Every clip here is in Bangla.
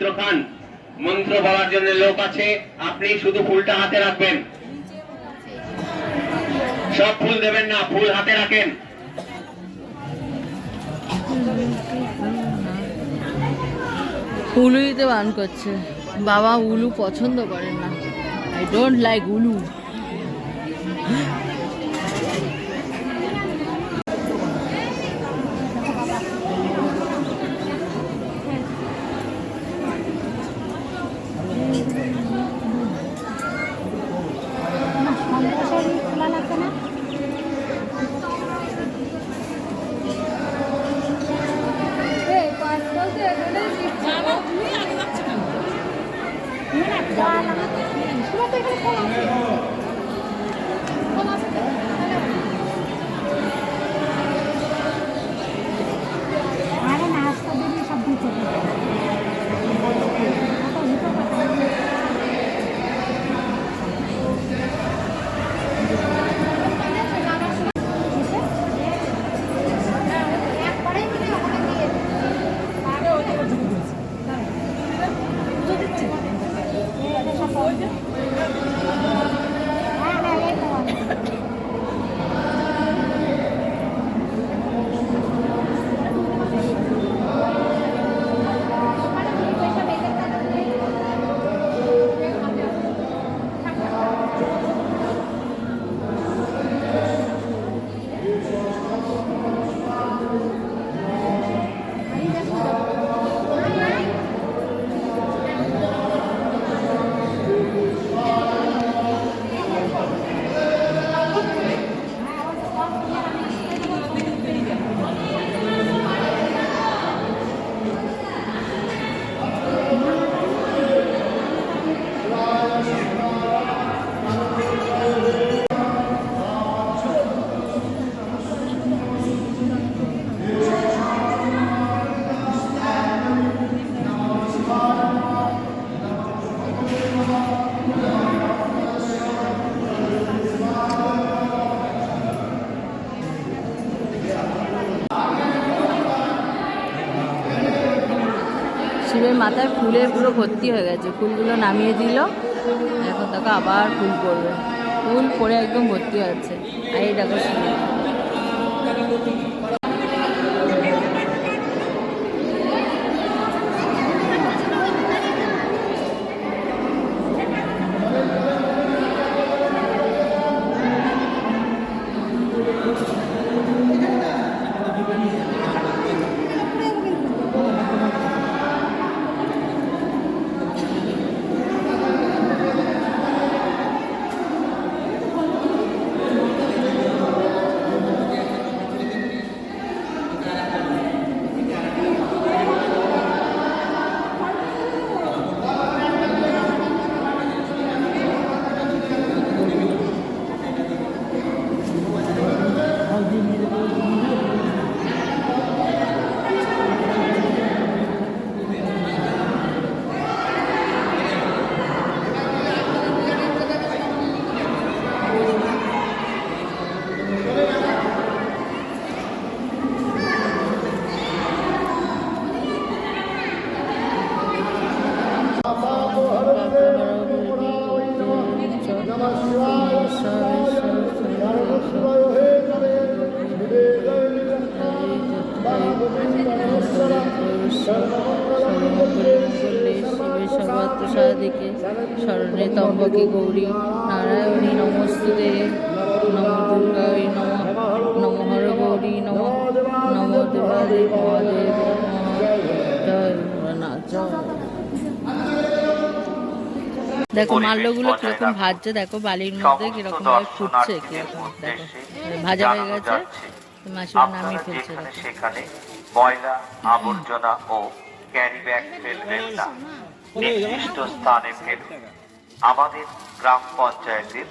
পবিত্র খান মন্ত্র বলার জন্য লোক আছে, আপনি শুধু ফুলটা হাতে রাখবেন। সব ফুল দেবেন না, ফুল হাতে রাখেন। উলু দিতে বান করছে। বাবা উলু পছন্দ করেন না। আই ডোন্ট লাইক উলু। মাথায় ফুলের পুরো ভর্তি হয়ে গেছে। ফুলগুলো নামিয়ে দিল। এখন তাকে আবার ফুল পড়বে। ফুল পরে একদম ভর্তি হচ্ছে আর এই দেখো তম্বকে গৌরী নারায়ণী নমস্তুতে। নম দুর্গায় নম নম হর গৌরী নম নম দেবাদেব মহাদেব দেখো, মাল্যগুলো কীরকম ভাজছে, দেখো, বালির মধ্যে কীরকম ভাবে ফুটছে, কীরকম ভাজা হয়ে গেছে, মাসিমা নামিয়ে ফেলছে। সেখানে ময়লা, আবর্জনা ও ক্যারি ব্যাগ ফেলবেন না। নির্দিষ্ট স্থানে ফেলুন। আমাদের গ্রাম পঞ্চায়েতের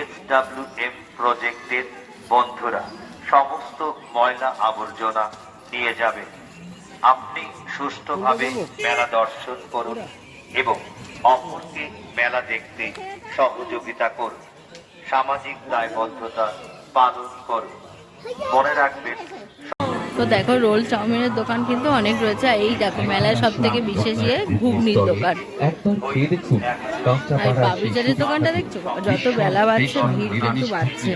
এস ডাব্লিউ এম প্রজেক্টের বন্ধুরা সমস্ত ময়লা আবর্জনা নিয়ে যাবে। আপনি সুষ্ঠুভাবে মেলা দর্শন করুন এবং অপরকে মেলা দেখতে সহযোগিতা করুন। সামাজিক দায়বদ্ধতা পালন করুন। মনে রাখবেন তো দেখো, রোল চাউমিনের দোকান কিন্তু অনেক রয়েছে। এই দেখো, মেলায় সব থেকে বিশেষ ইয়ে ঘুগনির দোকান। আর বাবু দোকানটা দেখছ? যত বেলা বাড়ছে, ভিড় কিন্তু বাড়ছে।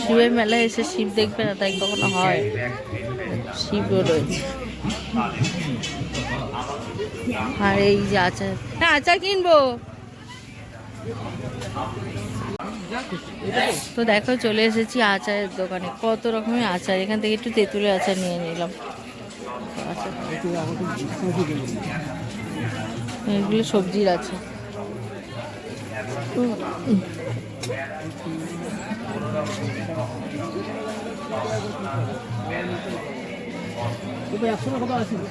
শিবের মেলায় এসে শিব দেখবে না, তাই কখনো হয়। শিবও রয়েছে। আর এই যে আচার হ্যাঁ আচার কিনবো। তো দেখো, চলে এসেছি আচারের দোকানে। কত রকমের আচার, এখান থেকে একটু তেঁতুলের আচার নিয়ে নিলাম। এগুলো সবজির আছে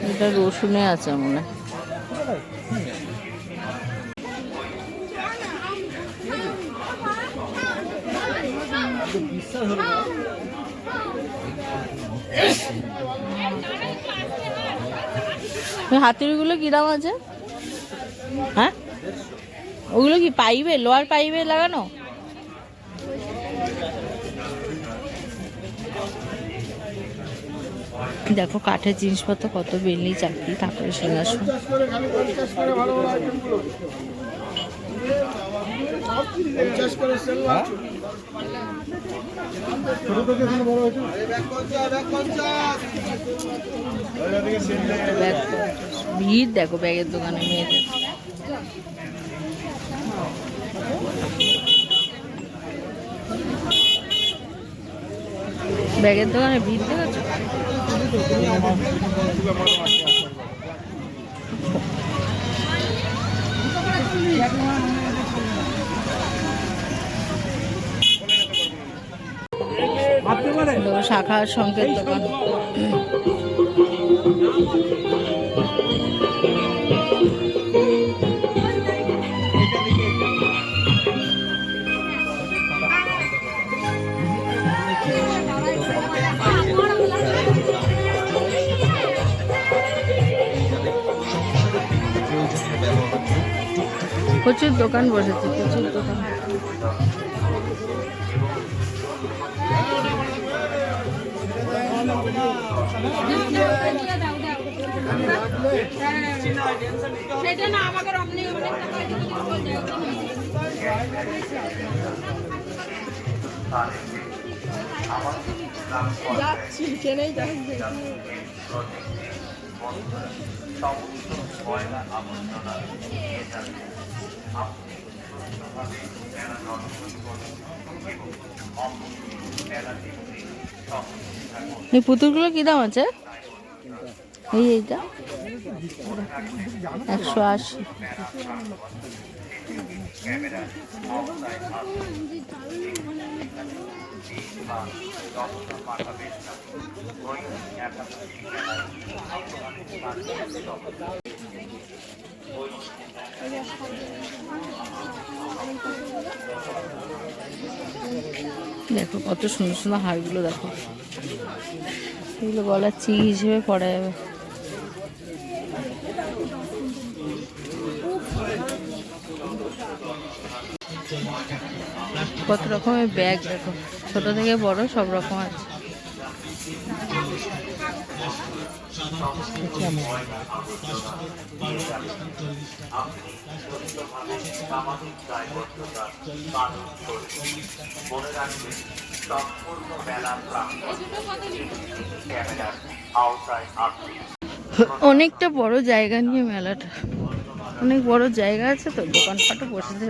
এটা রসুনে আছে মনে হাতুড়িগুলো কি দাম আছে? হ্যাঁ? ওগুলো কি পাইবে লোয়ার পাইবে লাগানো? দেখো কাঠের জিনিসপত্র কত বেলনি, চাকরি, তারপরে সিংহাসন। ভিড়, দেখো ব্যাগের দোকানে মেয়েদের। ব্যাগের দোকানে ভিড়, দেখেছ? তো শাখার সংকেত দোকান। প্রচুর দোকান বসেছে প্রচুর দোকান। এই পুতুলগুলো কি দাম আছে? এই এইটা? একশো আশি। দেখো কত সুন্দর সুন্দর হারগুলো দেখো। এগুলো গলার চিক হিসেবে পরা যাবে। কত রকমের ব্যাগ দেখো। ছোট থেকে বড় সব রকম আছে। অনেকটা বড় জায়গা নিয়ে মেলাটা। অনেক বড় জায়গা আছে তো দোকানপাটও বসেছে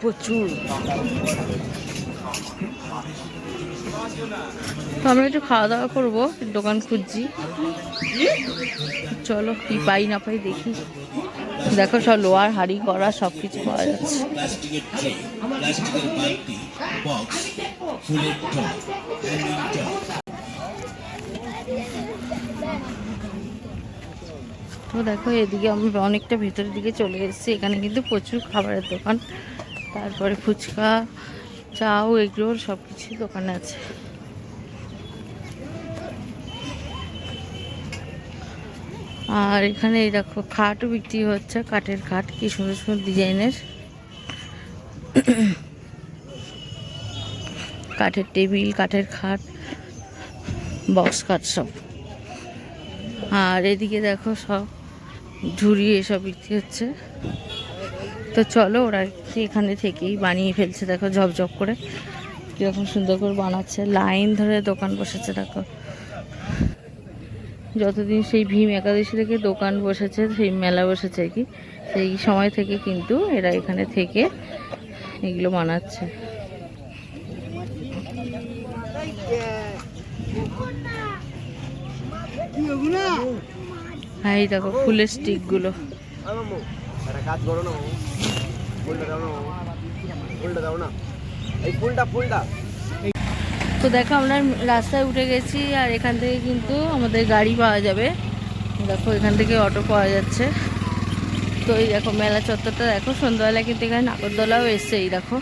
প্রচুর। তো আমরা একটু খাওয়া দাওয়া করব, দোকান খুঁজছি। চলো, কি পাই না পাই দেখি। দেখো সব লোহার হাড়ি করা সব কিছু পাওয়া যাচ্ছে। তো দেখো, এদিকে আমরা অনেকটা ভেতরের দিকে চলে এসেছি। এখানে কিন্তু প্রচুর খাবারের দোকান। তারপরে ফুচকা চাও এগরোল সব কিছুই দোকানে আছে। আর এখানে এই দেখো, খাটও বিক্রি হচ্ছে, কাঠের খাট, কি সুন্দর সুন্দর ডিজাইনের। কাঠের টেবিল, কাঠের খাট, বক্স খাট সব। আর এদিকে দেখো সব ঝুড়ি এসব বিক্রি হচ্ছে। তো চলো ওরা এখানে থেকেই বানিয়ে ফেলছে, দেখো ঝপঝপ করে। কীরকম সুন্দর করে বানাচ্ছে। লাইন ধরে দোকান বসেছে, দেখো। যতদিন সেই ভীম একাদশী থেকে দোকান বসেছে, সেই মেলা বসেছে কি, সেই সময় থেকে কিন্তু এরা এখানে থেকে এগুলো বানাচ্ছে। হ্যাঁ এই দেখো ফুলের স্টিকগুলো তো দেখো আমরা রাস্তায় উঠে গেছি আর এখান থেকে কিন্তু আমাদের গাড়ি পাওয়া যাবে। দেখো এখান থেকে অটো পাওয়া যাচ্ছে। তো এই দেখো মেলা চত্বরটা দেখো, সন্ধ্যাবেলা কিন্তু এখানে নাগরদোলাও এসছে, এই দেখো।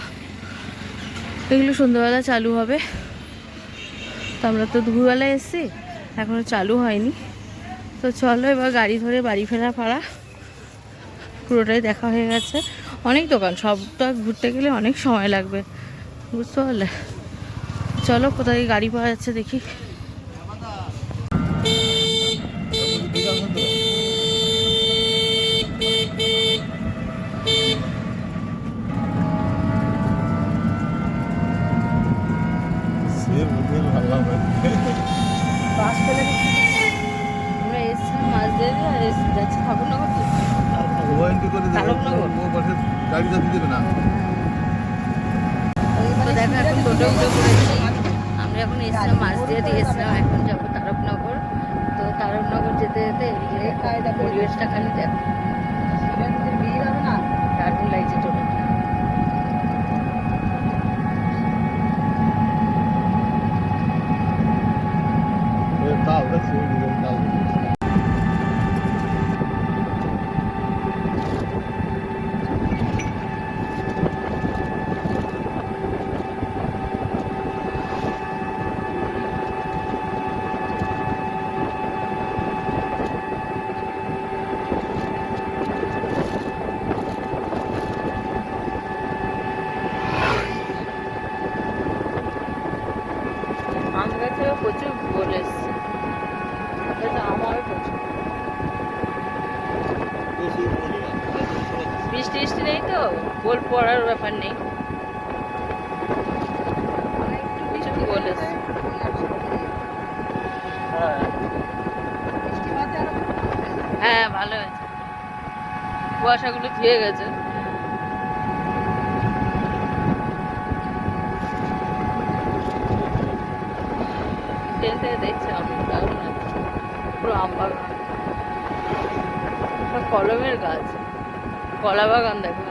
এগুলো সন্ধ্যাবেলা চালু হবে। তো আমরা তো দুপুরবেলায় এসছি এখনও চালু হয়নি। তো চলো এবার গাড়ি ধরে বাড়ি ফেরা পাড়া পুরোটাই দেখা হয়ে গেছে। অনেক দোকান, সবটা ঘুরতে গেলে অনেক সময় লাগবে। বুঝতে পারলে? চলো কোথায় গাড়ি পাওয়া যাচ্ছে দেখি আমরা এসেছিলাম মাছ দিয়ে দিয়ে আর এসে যাচ্ছি ঠাকুরনগর তো। তারকনগর। গাড়িটা দেবে না। তো দেখো, এখন টোটো উঠে পড়েছি। আমরা এখন এসেছিলাম মাছ দিয়ে এসেছিলাম এখন যাব তারকনগর। তো তারকনগর যেতে যেতে পরিবেশটা খালি দেখো দারুণ লাগছে টোটোটা তাও তাও আম গাছেও প্রচুর গোল এসছে এটা আমারও প্রচুর বৃষ্টি বৃষ্টি নেই তো গোল পড়ার ব্যাপার নেই কিছু গোল এসছে হ্যাঁ ভালো হয়েছে। কুয়াশাগুলো ধুয়ে গেছে। ট্রেন থেকে দেখছি আমি পুরো আম বাগান কলমের গাছ। কলা বাগান দেখো।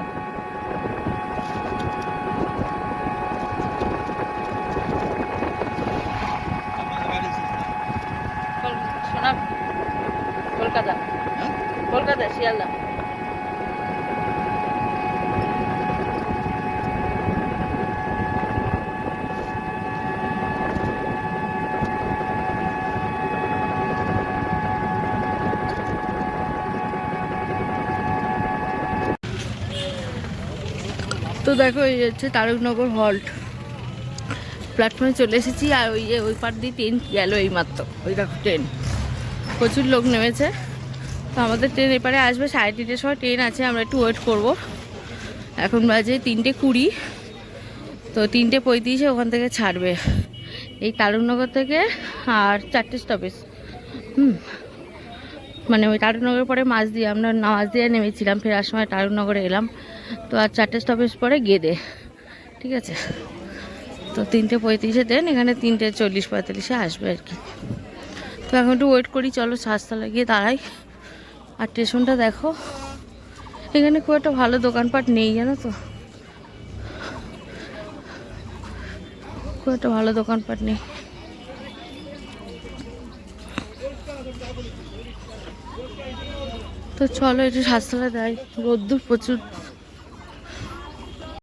সোনা কলকাতা। কলকাতা শিয়ালদা। তো দেখো এই হচ্ছে তারকনগর হল্ট। প্ল্যাটফর্মে চলে এসেছি আর ওই যে ওই পার দিয়ে ট্রেন গেল এই মাত্র ওই দেখো ট্রেন প্রচুর লোক নেমেছে। তো আমাদের ট্রেন এপারে আসবে, সাড়ে তিনটের সময় ট্রেন আছে, আমরা একটু ওয়েট করব। এখন বাজে তিনটে কুড়ি। তো তিনটে পঁয়ত্রিশে ওখান থেকে ছাড়বে। এই তারকনগর থেকে আর চারটে স্টপেজ হুম। মানে ওই তারকনগরের পরে মাছ দিয়ে, আমরা নামাজ দিয়ে নেমেছিলাম, ফেরার সময় তারকনগরে এলাম। তো আর চারটে স্টপেজ পরে গেদে। ঠিক আছে? তো তিনটে পঁয়ত্রিশে দেন এখানে তিনটে চল্লিশ পঁয়তাল্লিশে আসবে আর কি। তো এখন একটু ওয়েট করি, চলো শাস্তলা গিয়ে দাঁড়াই। আর স্টেশনটা দেখো। এখানে খুব একটা ভালো দোকানপাট নেই, জানো তো? খুব একটা ভালো দোকানপাট নেই। তো চলো একটু শাস্তলা দেয় রোদ্দুর প্রচুর।